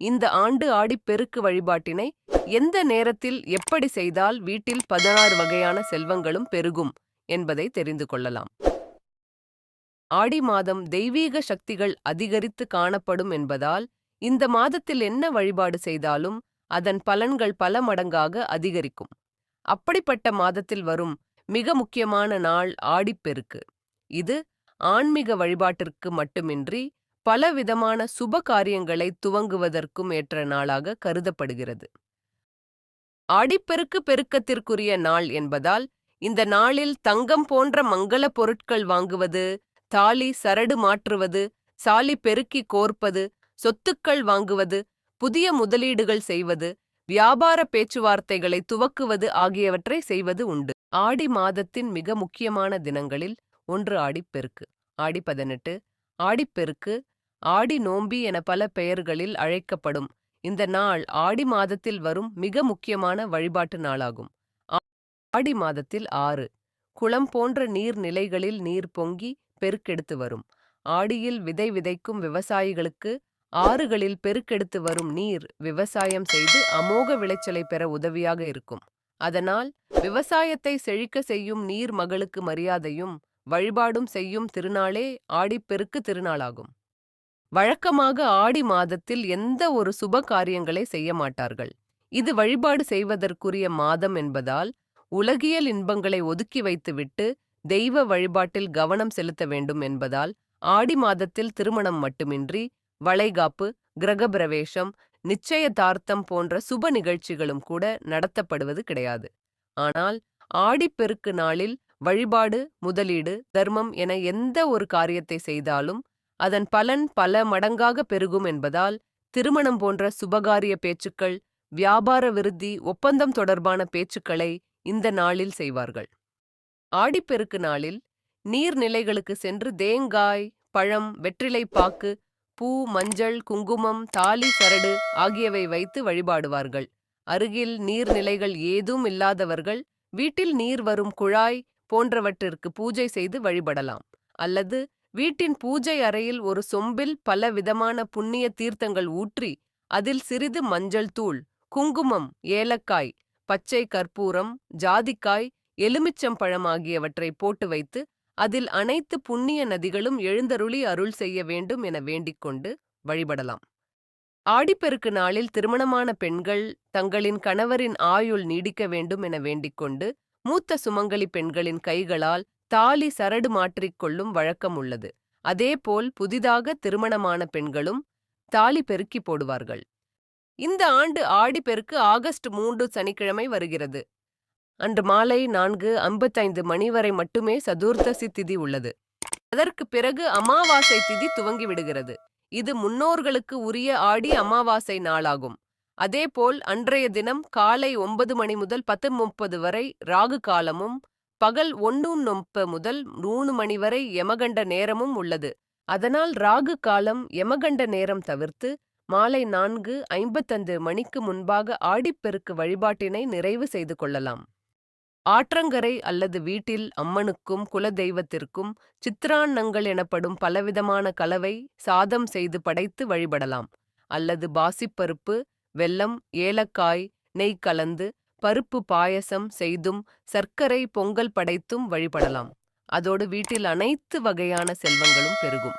இந்த ஆண்டு ஆடிப்பெருக்கு வழிபாட்டினை எந்த நேரத்தில் எப்படி செய்தால் வீட்டில் பதினாறு வகையான செல்வங்களும் பெருகும் என்பதை தெரிந்து கொள்ளலாம். ஆடி மாதம் தெய்வீக சக்திகள் அதிகரித்து காணப்படும் என்பதால் இந்த மாதத்தில் என்ன வழிபாடு செய்தாலும் அதன் பலன்கள் பல மடங்காக அதிகரிக்கும். அப்படிப்பட்ட மாதத்தில் வரும் மிக முக்கியமான நாள் ஆடிப்பெருக்கு இது ஆன்மீக வழிபாட்டிற்கு மட்டுமின்றி பலவிதமான சுப காரியங்களை துவங்குவதற்கும் ஏற்ற நாளாக கருதப்படுகிறது. ஆடிப்பெருக்கு பெருக்கத்திற்குரிய நாள் என்பதால் இந்த நாளில் தங்கம் போன்ற மங்கள பொருட்கள் வாங்குவது தாலி சரடு மாற்றுவது சாலி பெருக்கி கோர்ப்பது சொத்துக்கள் வாங்குவது புதிய முதலீடுகள் செய்வது வியாபார பேச்சுவார்த்தைகளை துவக்குவது ஆகியவற்றை செய்வது உண்டு. ஆடி மாதத்தின் மிக முக்கியமான தினங்களில் ஒன்று ஆடிப்பெருக்கு. ஆடி பதினெட்டு ஆடிப்பெருக்கு ஆடி நோம்பி என பல பெயர்களில் அழைக்கப்படும். இந்த நாள் ஆடி மாதத்தில் வரும் மிக முக்கியமான வழிபாட்டு நாளாகும். ஆடி மாதத்தில் ஆறு. குளம் போன்ற நீர்நிலைகளில் நீர் பொங்கி பெருக்கெடுத்து வரும். ஆடியில் விதை விதைக்கும் விவசாயிகளுக்கு ஆறுகளில் பெருக்கெடுத்து வரும் நீர் விவசாயம் செய்து அமோக விளைச்சலை பெற உதவியாக இருக்கும். அதனால் விவசாயத்தை செழிக்க செய்யும் நீர் மகளுக்கு மரியாதையும் வழிபாடும் செய்யும் திருநாளே ஆடிப்பெருக்கு திருநாளாகும். வழக்கமாக ஆடி மாதத்தில் எந்த ஒரு சுப காரியங்களை செய்ய மாட்டார்கள். இது வழிபாடு செய்வதற்குரிய மாதம் என்பதால் உலகியல் இன்பங்களை ஒதுக்கி வைத்துவிட்டு தெய்வ வழிபாட்டில் கவனம் செலுத்த வேண்டும் என்பதால் ஆடி மாதத்தில் திருமணம் மட்டுமின்றி வளைகாப்பு கிரகபிரவேசம் நிச்சயதார்த்தம் போன்ற சுப நிகழ்ச்சிகளும் கூட நடத்தப்படுவது கிடையாது. ஆனால் ஆடிப்பெருக்கு நாளில் வழிபாடு முதலீடு தர்மம் என எந்த ஒரு காரியத்தை செய்தாலும் அதன் பலன் பல மடங்காக பெருகும் என்பதால் திருமணம் போன்ற சுபகாரிய பேச்சுக்கள் வியாபார விருத்தி ஒப்பந்தம் தொடர்பான பேச்சுக்களை இந்த நாளில் செய்வார்கள். ஆடிப்பெருக்கு நாளில் நீர்நிலைகளுக்கு சென்று தேங்காய் பழம் வெற்றிலை பாக்கு பூ மஞ்சள் குங்குமம் தாலி சரடு ஆகியவை வைத்து வழிபாடுவார்கள். அருகில் நீர்நிலைகள் ஏதும் இல்லாதவர்கள் வீட்டில் நீர் வரும் குழாய் போன்றவற்றிற்கு பூஜை செய்து வழிபடலாம். அல்லது வீட்டின் பூஜை அறையில் ஒரு சொம்பில் பல விதமான புண்ணிய தீர்த்தங்கள் ஊற்றி அதில் சிறிது மஞ்சள் தூள் குங்குமம் ஏலக்காய் பச்சை கற்பூரம் ஜாதிக்காய் எலுமிச்சம்பழம் ஆகியவற்றை போட்டு வைத்து அதில் அனைத்து புண்ணிய நதிகளும் எழுந்தருளி அருள் செய்ய வேண்டும் என வேண்டிக்கொண்டு வழிபடலாம். ஆடிப்பெருக்கு நாளில் திருமணமான பெண்கள் தங்களின் கணவரின் ஆயுள் நீடிக்க வேண்டும் என வேண்டிக்கொண்டு மூத்த சுமங்கலி பெண்களின் கைகளால் தாலி சரடு மாற்றிக்கொள்ளும் வழக்கம் உள்ளது. அதேபோல் புதிதாக திருமணமான பெண்களும் தாலி பெருக்கி போடுவார்கள். இந்த ஆண்டு ஆடிப்பெருக்கு ஆகஸ்ட் மூன்று சனிக்கிழமை வருகிறது. அன்று மாலை நான்கு ஐம்பத்தைந்து மணி வரை மட்டுமே சதுர்த்தசி திதி உள்ளது. அதற்கு பிறகு அமாவாசை திதி துவங்கிவிடுகிறது. இது முன்னோர்களுக்கு உரிய ஆடி அமாவாசை நாளாகும். அதேபோல் அன்றைய தினம் காலை ஒன்பது மணி முதல் பத்து முப்பது வரை ராகு காலமும் பகல் ஒன்னும் நொப்ப முதல் மூணு மணி வரை யமகண்ட நேரமும் உள்ளது. அதனால் ராகு காலம் யமகண்ட நேரம் தவிர்த்து மாலை நான்கு ஐம்பத்தந்து மணிக்கு முன்பாக ஆடிப்பெருக்கு வழிபாட்டினை நிறைவு செய்து கொள்ளலாம். ஆற்றங்கரை அல்லது வீட்டில் அம்மனுக்கும் குலதெய்வத்திற்கும் சித்திரான்னங்கள் எனப்படும் பலவிதமான கலவை சாதம் செய்து படைத்து வழிபடலாம். அல்லது பாசிப்பருப்பு வெல்லம் ஏலக்காய் நெய் கலந்து பருப்பு பாயசம் செய்தும் சர்க்கரை பொங்கல் படைத்தும் வழிபடலாம். அதோடு வீட்டில் அனைத்து வகையான செல்வங்களும் பெருகும்.